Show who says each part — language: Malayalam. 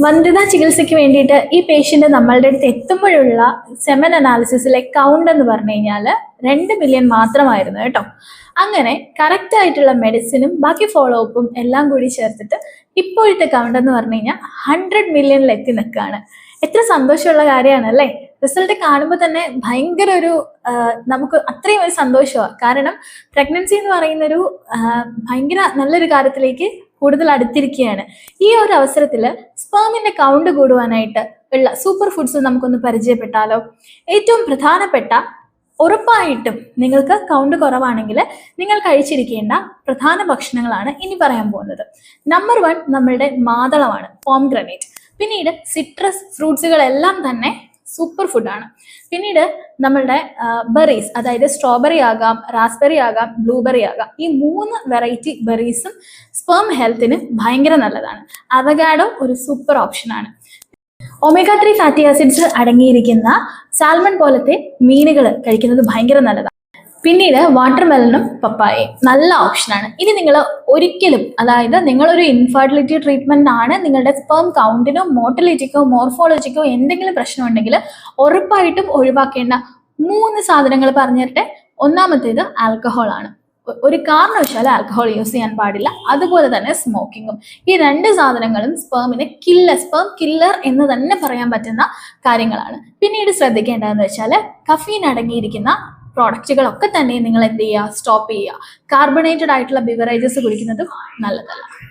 Speaker 1: വന്ധ്യത ചികിത്സയ്ക്ക് വേണ്ടിയിട്ട് ഈ പേഷ്യന്റ് നമ്മളുടെ അടുത്ത് എത്തുമ്പോഴുള്ള സെമൻ അനാലിസിസിലെ കൗണ്ട് എന്ന് പറഞ്ഞു കഴിഞ്ഞാൽ രണ്ട് മില്യൺ മാത്രമായിരുന്നു കേട്ടോ. അങ്ങനെ കറക്റ്റ് ആയിട്ടുള്ള മെഡിസിനും ബാക്കി ഫോളോ അപ്പും എല്ലാം കൂടി ചേർത്തിട്ട് ഇപ്പോഴത്തെ കൗണ്ട് എന്ന് പറഞ്ഞു കഴിഞ്ഞാൽ ഹൺഡ്രഡ് മില്യണിൽ എത്തി നിൽക്കുകയാണ്. എത്ര സന്തോഷമുള്ള കാര്യമാണ് അല്ലേ? റിസൾട്ട് കാണുമ്പോൾ തന്നെ ഭയങ്കര ഒരു നമുക്ക് അത്രയും ഒരു സന്തോഷമാണ് കാരണം പ്രഗ്നൻസി എന്ന് പറയുന്നൊരു ഭയങ്കര നല്ലൊരു കാര്യത്തിലേക്ക് കൂടുതൽ അടുത്തിരിക്കുകയാണ്. ഈ ഒരു അവസരത്തിൽ സ്പേമിന്റെ കൗണ്ട് കൂടുവാനായിട്ട് ഉള്ള സൂപ്പർ ഫുഡ്സ് നമുക്കൊന്ന് പരിചയപ്പെട്ടാലോ? ഏറ്റവും പ്രധാനപ്പെട്ട ഉറപ്പായിട്ടും നിങ്ങൾക്ക് കൗണ്ട് കുറവാണെങ്കിൽ നിങ്ങൾ കഴിച്ചിരിക്കേണ്ട പ്രധാന ഭക്ഷണങ്ങളാണ് ഇനി പറയാൻ പോകുന്നത്. നമ്പർ വൺ നമ്മളുടെ മാതളമാണ് പോം ഗ്രനേറ്റ് പിന്നീട് സിട്രസ് ഫ്രൂട്ട്സുകളെല്ലാം തന്നെ സൂപ്പർ ഫുഡാണ് പിന്നീട് നമ്മളുടെ ബെറീസ് അതായത് സ്ട്രോബെറി ആകാം റാസ്ബെറി ആകാം ബ്ലൂബെറി ആകാം ഈ മൂന്ന് വെറൈറ്റി ബെറീസും സ്പേം ഹെൽത്തിന് ഭയങ്കര നല്ലതാണ്. അവഗാഡോ ഒരു സൂപ്പർ ഓപ്ഷനാണ് ഒമേഗ ത്രീ ഫാറ്റി ആസിഡ്സ് അടങ്ങിയിരിക്കുന്ന സാൽമൺ പോലത്തെ മീനുകൾ കഴിക്കുന്നത് ഭയങ്കര നല്ലതാണ് പിന്നീട് വാട്ടർ മെലണും പപ്പായയും. നല്ല ഓപ്ഷനാണ് ഇനി നിങ്ങൾ ഒരിക്കലും അതായത് നിങ്ങളൊരു ഇൻഫെർട്ടിലിറ്റി ട്രീറ്റ്മെന്റ് ആണ് നിങ്ങളുടെ സ്പേം കൗണ്ടിനോ മോട്ടിലിറ്റിക്കോ മോർഫോളജിക്കോ എന്തെങ്കിലും പ്രശ്നമുണ്ടെങ്കിൽ ഉറപ്പായിട്ടും ഒഴിവാക്കേണ്ട മൂന്ന് സാധനങ്ങൾ പറഞ്ഞിട്ട് ഒന്നാമത്തേത് ആൽക്കഹോൾ ആണ്. ഒരു കാരണവശാലും ആൽക്കഹോൾ യൂസ് ചെയ്യാൻ പാടില്ല. അതുപോലെ തന്നെ സ്മോക്കിങ്ങും ഈ രണ്ട് സാധനങ്ങളും സ്പേമിനെ കില്ലർ സ്പേം കില്ലർ എന്ന് തന്നെ പറയാൻ പറ്റുന്ന കാര്യങ്ങളാണ്. പിന്നീട് ശ്രദ്ധിക്കേണ്ടതെന്ന് വെച്ചാൽ കഫീൻ അടങ്ങിയിരിക്കുന്ന പ്രോഡക്റ്റുകളൊക്കെ തന്നെ നിങ്ങൾ എന്ത് ചെയ്യുക സ്റ്റോപ്പ് ചെയ്യുക. കാർബണേറ്റഡ് ആയിട്ടുള്ള ബിവറേജസ് കുടിക്കുന്നതും നല്ലതല്ല.